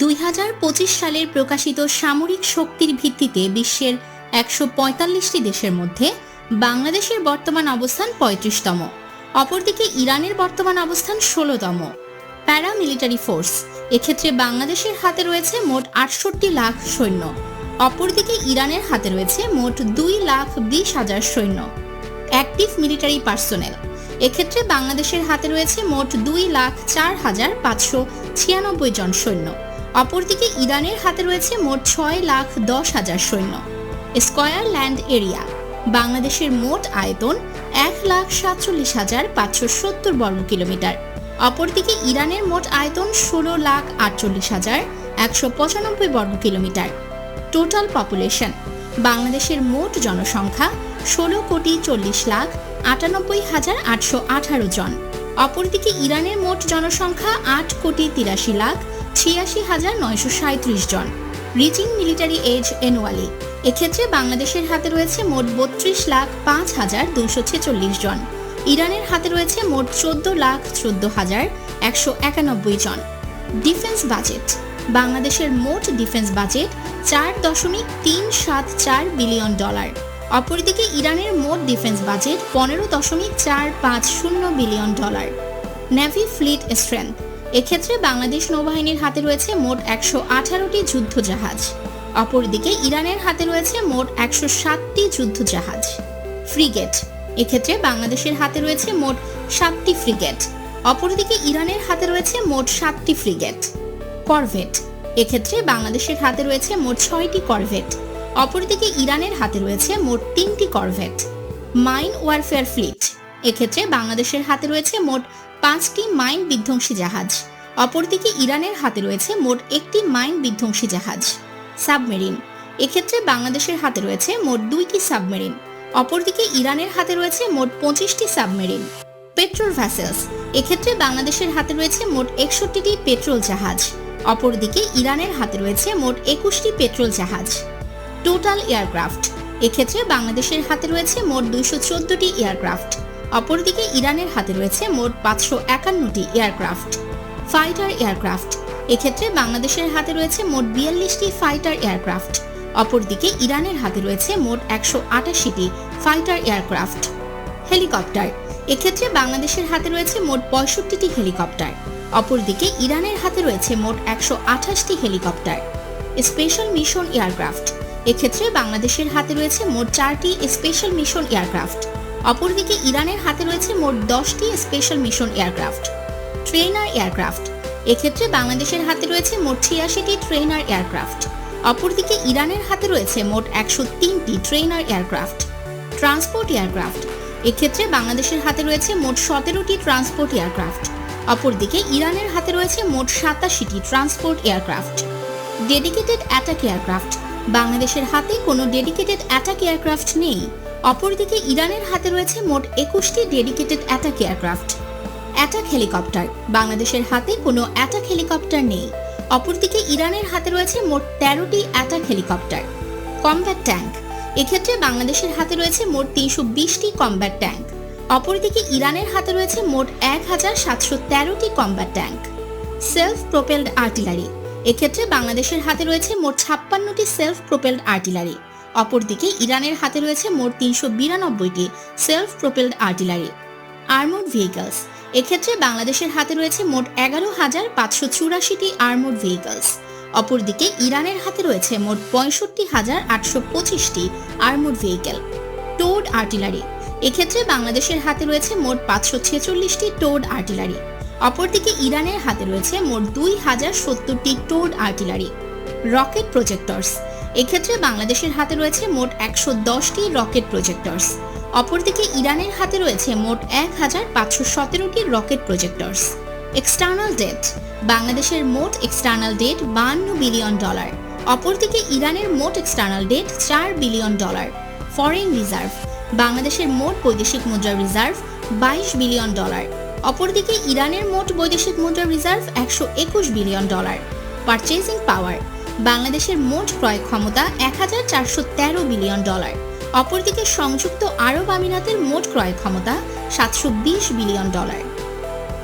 দুই হাজার পঁচিশ সালের প্রকাশিত সামরিক শক্তির ভিত্তিতে বিশ্বের একশো পঁয়তাল্লিশটি দেশের মধ্যে বাংলাদেশের বর্তমান অবস্থান পঁয়ত্রিশতম। অপরদিকে ইরানের বর্তমান অবস্থান ষোলোতম। প্যারামিলিটারি ফোর্স, এক্ষেত্রে বাংলাদেশের হাতে রয়েছে মোট আটষট্টি লাখ সৈন্য। অপরদিকে ইরানের হাতে রয়েছে মোট দুই লাখ বিশ হাজার সৈন্য। অ্যাক্টিভ মিলিটারি পার্সোনেল, এক্ষেত্রে বাংলাদেশের হাতে রয়েছে মোট দুই লাখ চার হাজার পাঁচশো ছিয়ানব্বই জন সৈন্য। অপরদিকে ইরানের হাতে রয়েছে মোট ছয় লাখ দশ হাজার সৈন্য। স্কয়ার ল্যান্ড এরিয়া, বাংলাদেশের মোট আয়তন এক লাখ সাতচল্লিশ হাজার পাঁচশো সত্তর বর্গ কিলোমিটার। অপরদিকে ইরানের মোট আয়তন ষোলো লাখ আটচল্লিশ হাজার একশো পঁচানব্বই বর্গ কিলোমিটার। টোটাল পপুলেশন বাংলাদেশের মোট জনসংখ্যা ষোলো কোটি চল্লিশ লাখ আটানব্বই হাজার আটশো আঠারো জন। অপরদিকে ইরানের মোট জনসংখ্যা আট কোটি তিরাশি লাখ ছিয়াশি হাজার নয়শো সাঁত্রিশ জন। রিচিং মিলিটারি এজ এনুয়ালি এক্ষেত্রে বাংলাদেশের হাতে রয়েছে মোট বত্রিশ লাখ পাঁচ হাজার দুশো ছেচল্লিশ জন। ইরানের হাতে রয়েছে মোট চোদ্দ লাখ চোদ্দ হাজার একশো একানব্বই জন। Defence budget. বাংলাদেশের মোট ডিফেন্স বাজেট চার দশমিক তিন সাত চার বিলিয়ন ডলার। অপরদিকে ইরানের মোট ডিফেন্স বাজেট পনেরো দশমিক চার পাঁচ শূন্য billion dollar. Navy fleet strength. এক্ষেত্রে বাংলাদেশ নৌবাহিনীর হাতে রয়েছে মোট একশো আঠারোটি যুদ্ধ জাহাজ অপরদিকে ইরানের হাতে রয়েছে মোট একশো সাতটি যুদ্ধ জাহাজ ফ্রিগেট, এক্ষেত্রে বাংলাদেশের হাতে রয়েছে মোট সাতটি ফ্রিগেট। অপরদিকে ইরানের হাতে রয়েছে মোট সাতটি ফ্রিগেট। করভেট, এক্ষেত্রে বাংলাদেশের হাতে রয়েছে মোট ছয়টি করভেট। অপরদিকে ইরানের হাতে রয়েছে মোট তিনটি করভেট। মাইন ওয়ারফেয়ার ফ্লিট এক্ষেত্রে বাংলাদেশের হাতে রয়েছে মোট পাঁচটি মাইন বিধ্বংসী জাহাজ। অপরদিকে ইরানের হাতে রয়েছে মোট একটি মাইন বিধ্বংসী জাহাজ, সাবমেরিন। এক্ষেত্রে বাংলাদেশের হাতে রয়েছে মোট দুইটি সাবমেরিন, অপরদিকে ইরানের হাতে রয়েছে মোট পঁচিশটি সাবমেরিন, পেট্রোল ভ্যাসেলস। এক্ষেত্রে বাংলাদেশের হাতে রয়েছে মোট একষট্টিটি পেট্রোল জাহাজ, অপরদিকে ইরানের হাতে রয়েছে মোট একুশটি পেট্রোল জাহাজ। Total aircraft. এক্ষেত্রে বাংলাদেশের হাতে রয়েছে মোট দুইশো চোদ্দটি এয়ারক্রাফট। অপরদিকে ইরানের হাতে রয়েছে মোট পাঁচশো একান্নটি এয়ারক্রাফট, ফাইটার এয়ারক্রাফট। এক্ষেত্রে বাংলাদেশের হাতে রয়েছে মোট বিয়াল্লিশটি ফাইটার এয়ারক্রাফট, অপরদিকে ইরানের হাতে রয়েছে মোট একশো আটাশিটি ফাইটার এয়ারক্রাফট। হেলিকপ্টার, এক্ষেত্রে বাংলাদেশের হাতে রয়েছে মোট পঁয়ষট্টিটি হেলিকপ্টার, অপরদিকে ইরানের হাতে রয়েছে মোট একশো আঠাশটি হেলিকপ্টার। স্পেশাল মিশন এয়ারক্রাফট, এক্ষেত্রে বাংলাদেশের হাতে রয়েছে মোট চারটি স্পেশাল মিশন এয়ারক্রাফট। অপরদিকে ইরানের হাতে রয়েছে মোট দশটি special mission aircraft trainer aircraft. এক্ষেত্রে বাংলাদেশের হাতে রয়েছে মোট ছিয়াশিটি ট্রেনার এয়ারক্রাফট। অপরদিকে ইরানের হাতে রয়েছে মোট একশো তিনটি ট্রেনার এয়ারক্রাফট, ট্রান্সপোর্ট এয়ারক্রাফট। এক্ষেত্রে বাংলাদেশের হাতে রয়েছে মোট সতেরোটি ট্রান্সপোর্ট এয়ারক্রাফট। অপরদিকে ইরানের হাতে রয়েছে মোট সাতাশিটি transport aircraft. Dedicated attack aircraft. বাংলাদেশের হাতে কোনো ডেডিকেটেড অ্যাটাক এয়ারক্রাফট নেই। অপরদিকে ইরানের হাতে রয়েছে মোট একুশটি dedicated attack aircraft. Attack helicopter. বাংলাদেশের হাতে কোনো অ্যাটাক হেলিকপ্টার নেই। অপরদিকে ইরানের হাতে রয়েছে মোট তেরোটি অ্যাটাক হেলিকপ্টার। Combat tank. এক্ষেত্রে বাংলাদেশের হাতে রয়েছে মোট তিনশো বিশটি কমব্যাট ট্যাঙ্ক। অপরদিকে ইরানের হাতে রয়েছে মোট এক হাজার সাতশো তেরোটি combat tank. Self propelled artillery. এক্ষেত্রে বাংলাদেশের হাতে রয়েছে মোট ছাপ্পান্নটি সেলফ প্রোপেলড আর্টিলারি। অপরদিকে ইরানের হাতে রয়েছে মোট তিনশো বিরানব্বইটি self propelled artillery armoured vehicles এক্ষেত্রে বাংলাদেশের হাতে রয়েছে মোট এগারো হাজার পাঁচশো চুরাশিটি আর্মোড ভেহিকলস অপরদিকে ইরানের হাতে রয়েছে মোট পঁয়ষট্টি হাজার আটশো পঁচিশটি আর্মোড ভেহিকেল টোড আর্টিলারি এক্ষেত্রে বাংলাদেশের হাতে রয়েছে মোট পাঁচশো ছেচল্লিশটি টোড আর্টিলারি অপরদিকে ইরানের হাতে রয়েছে মোট দুই হাজার সত্তরটি টোড আর্টিলারি রকেট প্রজেক্টরস এক্ষেত্রে বাংলাদেশের হাতে রয়েছে মোট একশো দশটি রকেট প্রজেক্টরস। অপরদিকে ইরানের হাতে রয়েছে মোট এক হাজার পাঁচশো সতেরোটি রকেট প্রজেক্টরস। এক্সটার্নাল ডেট, বাংলাদেশের মোট এক্সটার্নাল ডেট বান্ন বিলিয়ন ডলার। অপরদিকে ইরানের মোট এক্সটার্নাল ডেট চার বিলিয়ন ডলার। ফরেন রিজার্ভ, বাংলাদেশের মোট বৈদেশিক মুদ্রা রিজার্ভ বাইশ বিলিয়ন ডলার। অপরদিকে ইরানের মোট বৈদেশিক মুদ্রা রিজার্ভ একশো একুশ বিলিয়ন ডলার। পারচেজিং পাওয়ার বাংলাদেশের মোট ক্রয় ক্ষমতা এক হাজার চারশো তেরো বিলিয়ন ডলার। অপরদিকে সংযুক্ত আরব আমিরাতের মোট ক্রয় ক্ষমতা সাতশো বিশ বিলিয়ন ডলার।